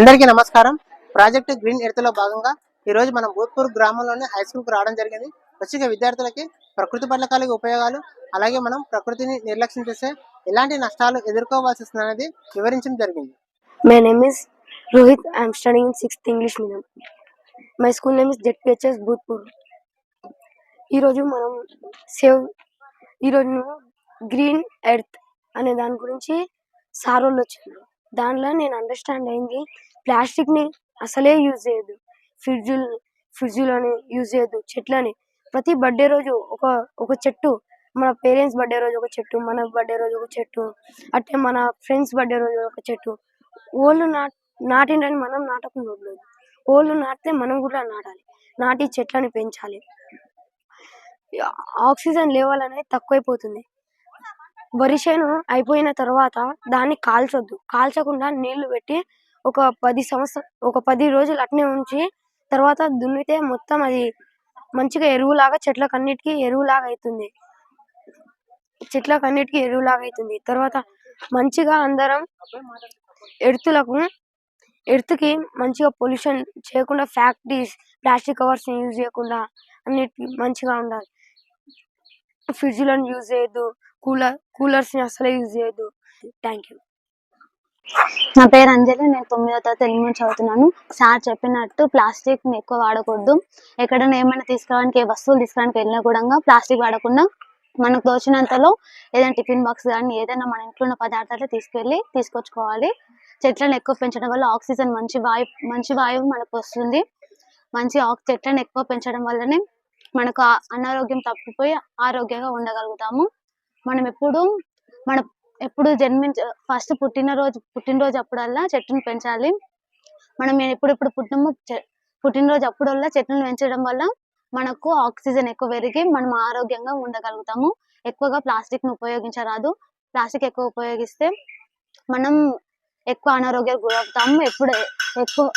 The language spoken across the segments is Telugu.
అందరికీ నమస్కారం. ప్రాజెక్ట్ గ్రీన్ ఎర్త్లో భాగంగా ఈరోజు మనం భూత్పూర్ గ్రామంలోని హై స్కూల్కి రావడం జరిగింది. వచ్చిన విద్యార్థులకి ప్రకృతి పట్ల కలిగే ఉపయోగాలు అలాగే మనం ప్రకృతిని నిర్లక్ష్యం చేస్తే ఎలాంటి నష్టాలు ఎదుర్కోవాల్సి వస్తుంది అనేది వివరించడం జరిగింది. My name is Rohit I'm studying in sixth English medium my school name is ZPHS Bhoothpur ఈరోజు మనం సేవ్ ఈరోజు గ్రీన్ ఎర్త్ అనే దాని గురించి సార్ వాళ్ళు వచ్చారు దానిలో నేను అండర్స్టాండ్ అయింది ప్లాస్టిక్ని అసలే యూజ్ చేయొద్దు. ఫ్రిడ్జ్ ఫ్రిడ్జ్లని యూజ్ చేయొద్దు. చెట్లని. ప్రతి బర్త్డే రోజు ఒక ఒక చెట్టు. మన పేరెంట్స్ బర్త్డే రోజు ఒక చెట్టు. మన బర్త్డే రోజు ఒక చెట్టు. అట్టే మన ఫ్రెండ్స్ బర్త్డే రోజు ఒక చెట్టు. ఓళ్ళు నాట్ నాటిండని మనం నాటకుండా ఉండదు ఓళ్ళు నాటితే మనం కూడా నాటాలి. నాటి చెట్లని పెంచాలి. ఆక్సిజన్ లెవెల్ అనేది తక్కువైపోతుంది. వరి చేను అయిపోయిన తర్వాత దాన్ని కాల్చొద్దు. కాల్చకుండా నీళ్ళు పెట్టి ఒక పది సంవత్సరం ఒక పది రోజులు అట్నే ఉంచి తర్వాత దున్నితే మొత్తం అది మంచిగా ఎరువులాగా చెట్లకు అన్నిటికీ ఎరువులాగా అవుతుంది చెట్లకు అన్నిటికీ ఎరువులాగా అవుతుంది తర్వాత మంచిగా అందరం ఎడుతులకు ఎర్త్కి మంచిగా పొల్యూషన్ చేయకుండా ఫ్యాక్టరీస్ ప్లాస్టిక్ కవర్స్ యూజ్ చేయకుండా అన్నిటికీ మంచిగా ఉండాలి. ఫ్రిడ్జ్లను యూజ్ చేయొద్దు కూలర్ కూలర్స్ని అసలే యూజ్ చేయొద్దు. Thank you. నా పేరు అంజలి నేను తొమ్మిదో తరగతి తెలుగు నుంచి చదువుతున్నాను. సార్ చెప్పినట్టు ప్లాస్టిక్ని ఎక్కువ వాడకూడదు. ఎక్కడైనా ఏమైనా తీసుకోవడానికి ఏ వస్తువులు తీసుకోవడానికి వెళ్ళినా కూడా ప్లాస్టిక్ వాడకుండా మనకు తోచినంతలో ఏదైనా టిఫిన్ బాక్స్ కానీ ఏదైనా మన ఇంట్లో ఉన్న పదార్థాలు తీసుకెళ్ళి తీసుకొచ్చుకోవాలి. చెట్లను ఎక్కువ పెంచడం వల్ల ఆక్సిజన్ మంచి వాయు మంచి వాయువు మనకు వస్తుంది. మంచి ఆక్ చెట్లను ఎక్కువ పెంచడం వల్లనే మనకు అనారోగ్యం తప్పిపోయి ఆరోగ్యంగా ఉండగలుగుతాము. మనం ఎప్పుడు మన ఎప్పుడు జన్మించ ఫస్ట్ పుట్టినరోజు పుట్టినరోజు అప్పుడల్లా చెట్టును పెంచాలి. మనం ఎప్పుడెప్పుడు పుట్టినమో చె- పుట్టినరోజు అప్పుడల్లా చెట్లను పెంచడం వల్ల మనకు ఆక్సిజన్ ఎక్కువ పెరిగి మనం ఆరోగ్యంగా ఉండగలుగుతాము. ఎక్కువగా ప్లాస్టిక్ను ఉపయోగించరాదు. ప్లాస్టిక్ ఎక్కువ ఉపయోగిస్తే మనం ఎక్కువ అనారోగ్యాలకు గురవుతాము. ఎప్పుడు ఎక్కువ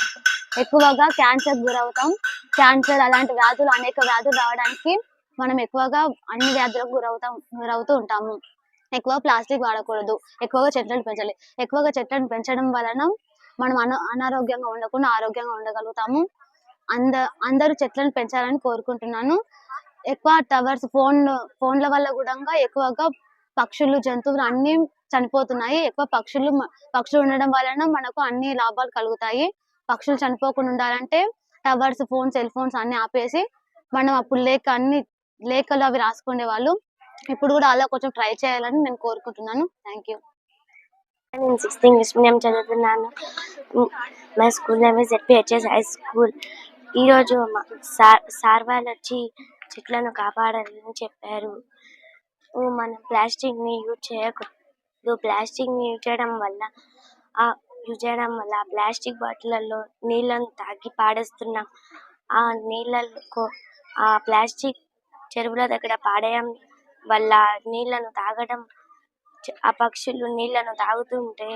ఎక్కువగా క్యాన్సర్ గురవుతాం క్యాన్సర్ అలాంటి వ్యాధులు అనేక వ్యాధులు రావడానికి మనం ఎక్కువగా అన్ని వ్యాధులకు గురవుతాం గురవుతూ ఉంటాము. ఎక్కువ ప్లాస్టిక్ వాడకూడదు. ఎక్కువగా చెట్లను పెంచాలి. ఎక్కువగా చెట్లను పెంచడం వలన మనం అన అనారోగ్యంగా ఉండకుండా ఆరోగ్యంగా ఉండగలుగుతాము. అంద అందరూ చెట్లను పెంచాలని కోరుకుంటున్నాను. ఎక్కువ టవర్స్ ఫోన్ ఫోన్ల వల్ల కూడా ఎక్కువగా పక్షులు జంతువులు అన్ని చనిపోతున్నాయి. ఎక్కువ పక్షులు పక్షులు ఉండడం వలన మనకు అన్ని లాభాలు కలుగుతాయి. పక్షులు చనిపోకుండా ఉండాలంటే టవర్స్ ఫోన్ సెల్ ఫోన్స్ అన్ని ఆపేసి మనం అప్పుడు లేక అన్ని లేఖలు అవి రాసుకునే వాళ్ళు. ఇప్పుడు కూడా అలా కొంచెం ట్రై చేయాలని నేను కోరుకుంటున్నాను. థ్యాంక్ యూ నేను సిక్స్త్ ఇంగ్లీష్ మీడియం చదువుతున్నాను. మా school name ZPHS high school ఈరోజు మా సార్ సార్ వాళ్ళు వచ్చి చెట్లను కాపాడాలని చెప్పారు. మనం మనం ప్లాస్టిక్ని యూజ్ చేయకూడదు. ప్లాస్టిక్ని యూజ్ చేయడం వల్ల ఆ యూజ్ చేయడం వల్ల ప్లాస్టిక్ బాటిళ్ళల్లో నీళ్ళను తాగి పాడేస్తున్నాం ఆ నీళ్ళకు ఆ ప్లాస్టిక్ చెరువుల దగ్గర పాడేయం వల్ల నీళ్ళను తాగడం ఆ పక్షులు నీళ్ళను తాగుతుంటే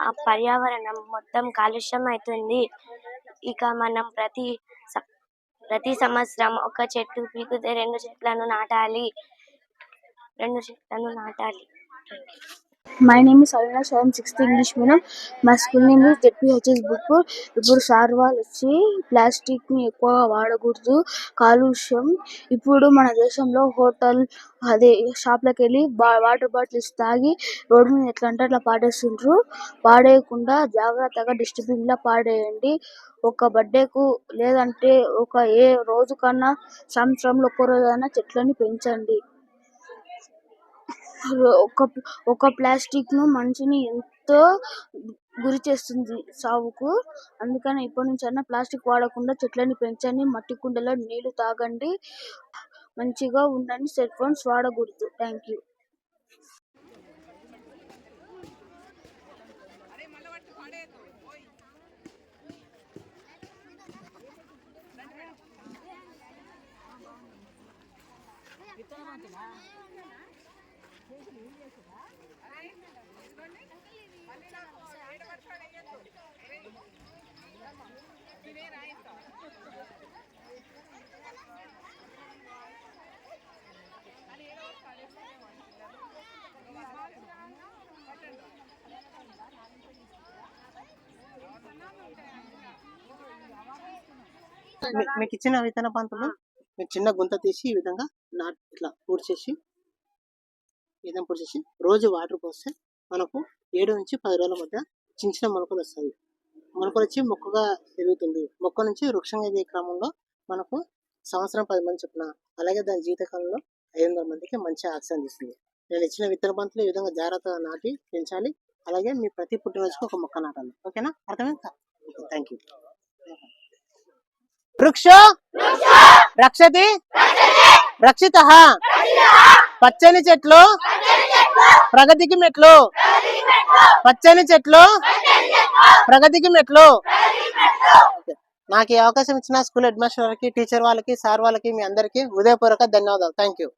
ఆ పర్యావరణం మొత్తం కాలుష్యం అవుతుంది. ఇక మనం ప్రతి ప్రతి సంవత్సరం ఒక చెట్టు పీకితే రెండు చెట్లను నాటాలి. రెండు చెట్లను నాటాలి. My name is Avinash I'm sixth English medium మా స్కూల్ నేమ్ జెడ్పిహెచ్ఎస్ బుక్ ఇప్పుడు సార్ వాళ్ళు వచ్చి ప్లాస్టిక్ని ఎక్కువ వాడకూడదు. కాలుష్యం. ఇప్పుడు మన దేశంలో హోటల్ అదే షాప్లకు వెళ్ళి వాటర్ బాటిల్స్ తాగి రోడ్డు మీద ఎట్లా అంటే అట్లా పాడేస్తుండ్రు. పాడేయకుండా జాగ్రత్తగా డిస్ట్రిబ్యూన్లో పాడేయండి. ఒక బర్త్డేకు లేదంటే ఒక ఏ రోజు కన్నా సంవత్సరంలో ఒక్క రోజైనా చెట్లని పెంచండి. ఒక ఒక ప్లాస్టిక్ను మనిషిని ఎంతో గురి చేస్తుంది సావుకు. అందుకని ఇప్పటి అయినా ప్లాస్టిక్ వాడకుండా చెట్లని పెంచండి మట్టి కుండలో నీళ్ళు తాగండి మంచిగా ఉండండి సెల్ ఫోన్స్ వాడకూడదు. Thank you. విత్తనం మీకు ఇచ్చిన విత్తన పంతులు మీరు చిన్న గుంత తీసి ఈ విధంగా నాట్ ఇట్లా పూడ్చేసి ఏదైనా పొడి చేసి రోజు వాటర్ పోస్తే మనకు ఏడు నుంచి పది రోజుల మధ్య చిన్న చిన్న మొలకలు వస్తాయి. మొలకలు వచ్చి మొక్కగా పెరుగుతుంది. మొక్క నుంచి వృక్షంగా ఎదిగే క్రమంలో మనకు సంవత్సరం పది మంది చొప్పున అలాగే దాని జీవితకాలంలో ఐదు వందల మందికి మంచి ఆక్సిజన్ ఇస్తుంది నేను ఇచ్చిన విత్తన పంతులు ఈ విధంగా జాగ్రత్తగా నాటి పెంచాలి. అలాగే మీ ప్రతి పుట్టినరోజుకి ఒక మొక్క నాటాలి. ఓకేనా? అర్థమైందా? Thank you. వృక్ష! రక్షతి! రక్షిత! పచ్చని చెట్లు. ప్రగతికి మెట్లు. పచ్చని చెట్లు. ప్రగతికి మెట్లు. నాకు ఈ అవకాశం ఇచ్చిన స్కూల్ హెడ్ మాస్టర్ వాళ్ళకి టీచర్ వాళ్ళకి సార్ వాళ్ళకి మీ అందరికీ హృదయపూర్వక ధన్యవాదాలు. Thank you